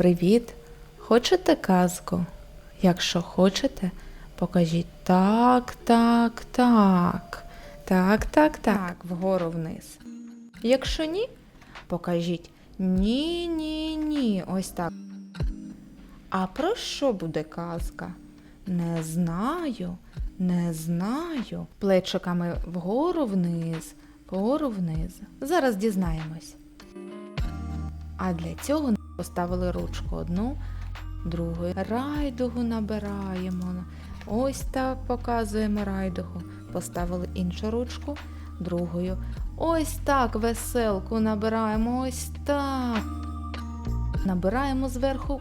Привіт! Хочете казку? Якщо хочете, покажіть так, так, так. Так, так, так, вгору вниз. Якщо ні, покажіть ні, ні, ні. Ось так. А про що буде казка? Не знаю, не знаю. Плечиками вгору вниз, вгору вниз. Зараз дізнаємось. А для цього поставили ручку одну, другу. Райдугу набираємо. Ось так показуємо райдугу. Поставили іншу ручку, другою. Ось так веселку набираємо. Ось так. Набираємо зверху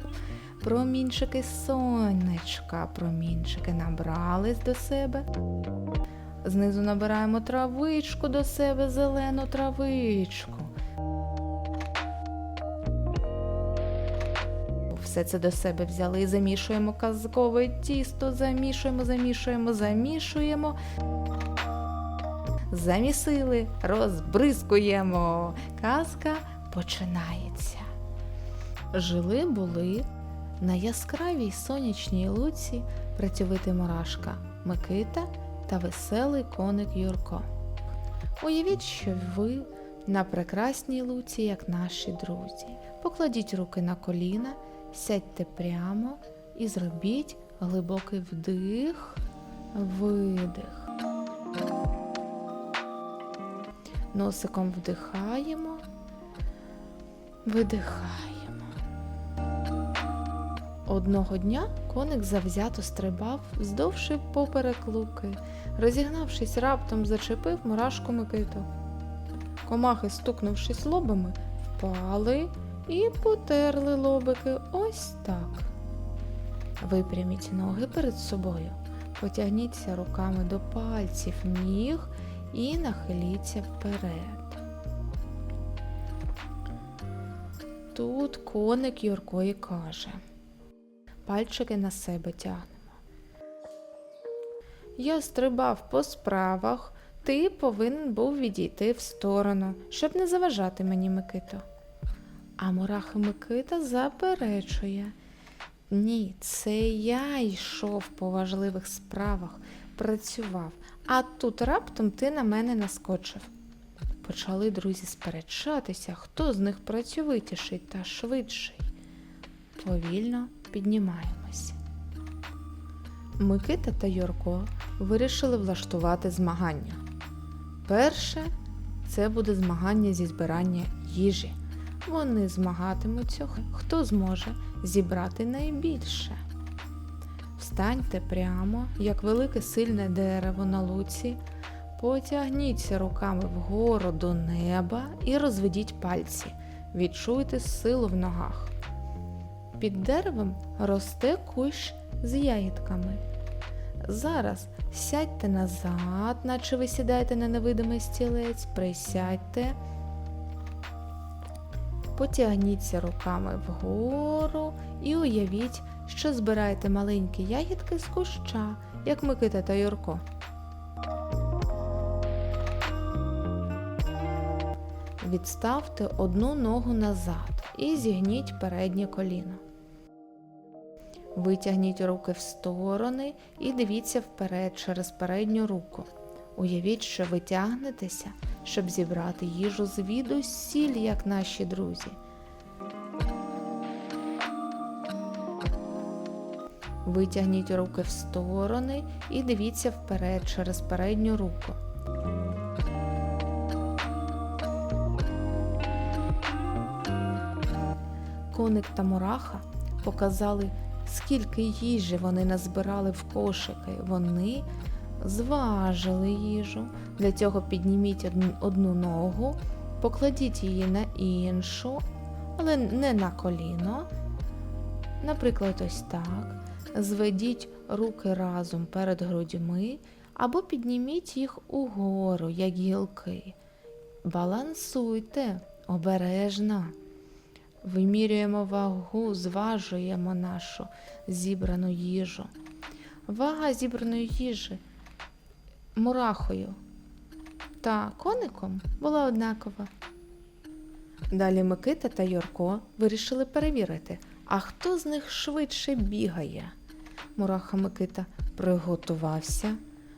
промінчики сонечка. Промінчики набрались до себе. Знизу набираємо травичку до себе, зелену травичку. Все це до себе взяли і замішуємо казкове тісто, замішуємо, замішуємо, замішуємо. Замісили, розбризкуємо. Казка починається. Жили були на яскравій сонячній луці працьовитий мурашка Микита та веселий коник Юрко. Уявіть, що ви на прекрасній луці, як наші друзі. Покладіть руки на коліна, сядьте прямо і зробіть глибокий вдих, видих. Носиком вдихаємо, видихаємо. Одного дня коник завзято стрибав вздовж і поперек луки, розігнавшись, раптом зачепив мурашку Микиту. Комахи, стукнувшись лобами, впали і потерли лобики ось так. Випряміть ноги перед собою, потягніться руками до пальців ніг і нахиліться вперед. Тут коник Юрко і каже. Пальчики на себе тягнемо. Я стрибав по справах, ти повинен був відійти в сторону, щоб не заважати мені Микито. А мураха Микита заперечує. Ні, це я йшов по важливих справах, працював, а тут раптом ти на мене наскочив. Почали друзі сперечатися, хто з них працьовитіший та швидший. Повільно піднімаємось. Микита та Юрко вирішили влаштувати змагання. Перше це буде змагання зі збирання їжі. Вони змагатимуться, хто зможе зібрати найбільше. Встаньте прямо, як велике сильне дерево на луці, потягніться руками вгору до неба і розведіть пальці. Відчуйте силу в ногах. Під деревом росте кущ з ягідками. Зараз сядьте назад, наче ви сідаєте на невидимий стілець, присядьте, потягніться руками вгору і уявіть, що збираєте маленькі ягідки з куща, як Микита та Юрко. Відставте одну ногу назад і зігніть переднє коліно. Витягніть руки в сторони і дивіться вперед через передню руку. Уявіть, що ви тягнетеся, щоб зібрати їжу звідусіль, як наші друзі. Витягніть руки в сторони і дивіться вперед через передню руку. Коник та мураха показали, скільки їжі вони назбирали в кошики. Вони зважили їжу. Для цього підніміть одну, ногу, покладіть її на іншу, але не на коліно. Наприклад, ось так. Зведіть руки разом перед грудьми або підніміть їх угору, як гілки. Балансуйте обережно. Вимірюємо вагу, зважуємо нашу зібрану їжу. Вага зібраної їжі мурахою та коником була однакова. Далі Микита та Юрко вирішили перевірити, А хто з них швидше бігає? Мураха Микита приготувався.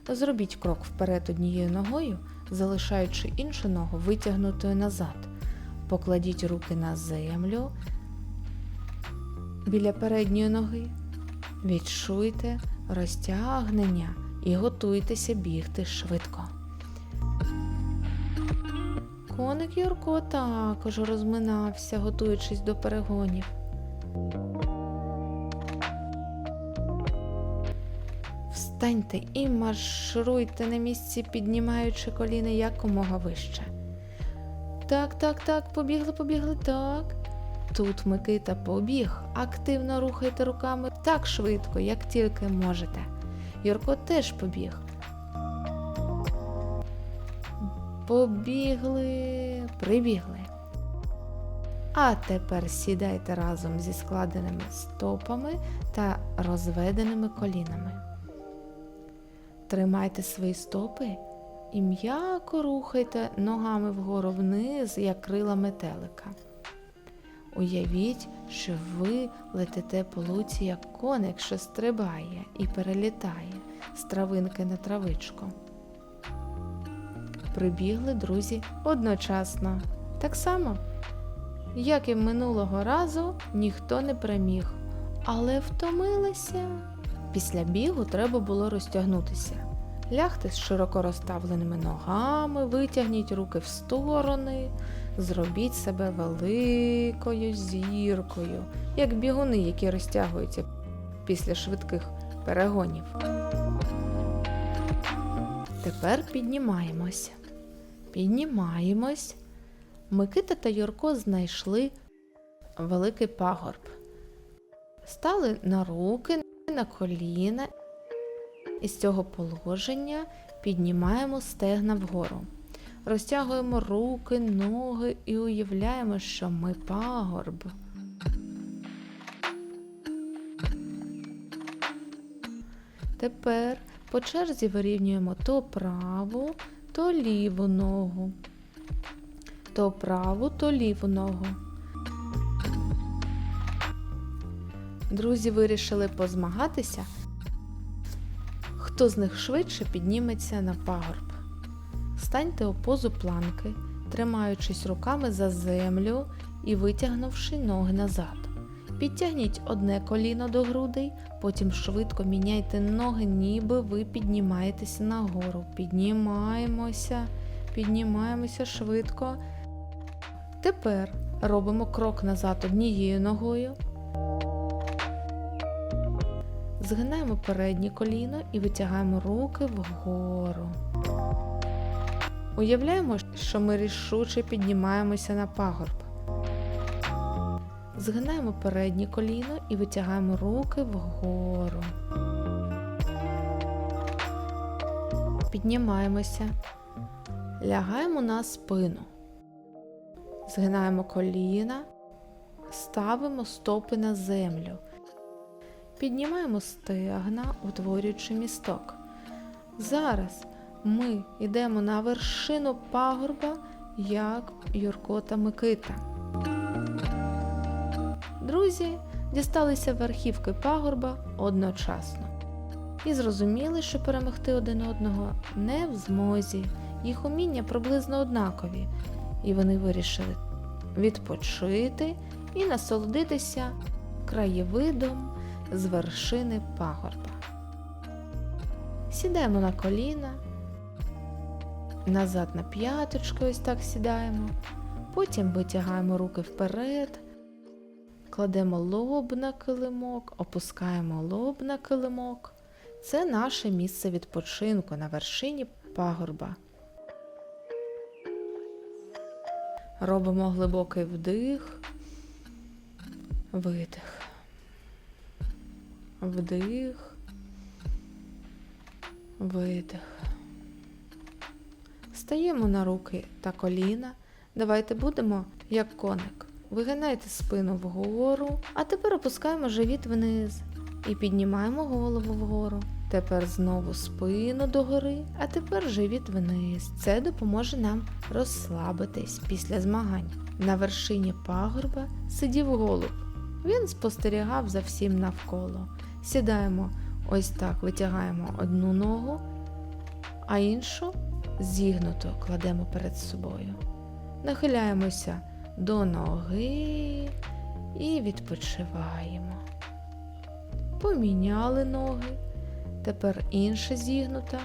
Зробіть крок вперед однією ногою, залишаючи іншу ногу витягнутою назад. Покладіть руки на землю біля передньої ноги. Відчуйте розтягнення і готуйтеся бігти швидко. Коник Юрко також розминався, готуючись до перегонів. Встаньте і маршируйте на місці, піднімаючи коліна якомога вище. Так, так, так, побігли, побігли, так. Тут Микита побіг, активно рухайте руками так швидко, як тільки можете. Юрко теж побіг. Побігли, прибігли. А тепер сідайте разом зі складеними стопами та розведеними колінами. Тримайте свої стопи і м'яко рухайте ногами вгору вниз, як крила метелика. Уявіть, що ви летите по луці, як коник, що стрибає і перелітає з травинки на травичку. Прибігли друзі одночасно. Так само, як і минулого разу, ніхто не приміг, але втомилися. Після бігу треба було розтягнутися. Лягти з широко розставленими ногами, витягніть руки в сторони, зробіть себе великою зіркою, як бігуни, які розтягуються після швидких перегонів. Тепер піднімаємося. Піднімаємось. Микита та Юрко знайшли великий пагорб. Стали на руки, на коліна і з цього положення піднімаємо стегна вгору. Розтягуємо руки, ноги і уявляємо, що ми пагорб. Тепер по черзі вирівнюємо то праву, то ліву ногу, то праву, то ліву ногу. Друзі вирішили позмагатися, хто з них швидше підніметься на пагорб. Станьте у позу планки, тримаючись руками за землю і витягнувши ноги назад. Підтягніть одне коліно до грудей, потім швидко міняйте ноги, ніби ви піднімаєтеся нагору. Піднімаємося, піднімаємося швидко. Тепер робимо крок назад однією ногою. Згинаємо переднє коліно і витягаємо руки вгору. Уявляємо, що ми рішуче піднімаємося на пагорб. Згинаємо переднє коліно і витягаємо руки вгору. Піднімаємося, лягаємо на спину. Згинаємо коліна, ставимо стопи на землю. Піднімаємо стегна, утворюючи місток. Зараз ми йдемо на вершину пагорба, як Юрко та Микита. Друзі дісталися верхівки пагорба одночасно і зрозуміли, що перемогти один одного не в змозі, їх уміння приблизно однакові, і вони вирішили відпочити і насолодитися краєвидом з вершини пагорба. Сідаємо на коліна, назад на п'яточки, ось так сідаємо, потім витягаємо руки вперед. Кладемо лоб на килимок, опускаємо лоб на килимок. Це наше місце відпочинку на вершині пагорба. Робимо глибокий вдих, видих, вдих, видих. Стаємо на руки та коліна. Давайте будемо як коник. Вигинайте спину вгору, а тепер опускаємо живіт вниз і піднімаємо голову вгору. Тепер знову спину догори, а тепер живіт вниз. Це допоможе нам розслабитись після змагань. На вершині пагорба сидів голуб. Він спостерігав за всім навколо. Сідаємо ось так, витягаємо одну ногу, а іншу зігнуто кладемо перед собою. Нахиляємося до ноги і відпочиваємо. Поміняли ноги. Тепер інша зігнута.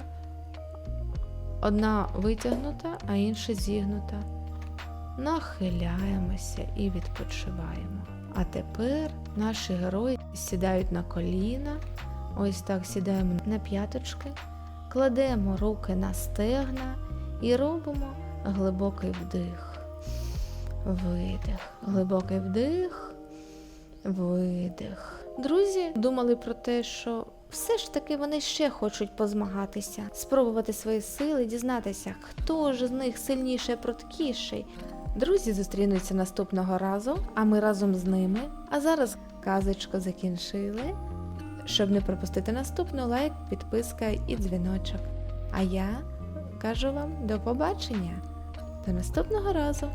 Одна витягнута, а інша зігнута. Нахиляємося і відпочиваємо. А тепер наші герої сідають на коліна. Ось так сідаємо на п'яточки, кладемо руки на стегна і робимо глибокий вдих. Видих. Глибокий вдих. Видих. Друзі думали про те, що все ж таки вони ще хочуть позмагатися, спробувати свої сили, дізнатися, хто ж з них сильніший, пруткіший. Друзі зустрінуться наступного разу, а ми разом з ними. А зараз казочку закінчили. Щоб не пропустити наступну, лайк, підписка і дзвіночок. А я кажу вам до побачення. До наступного разу!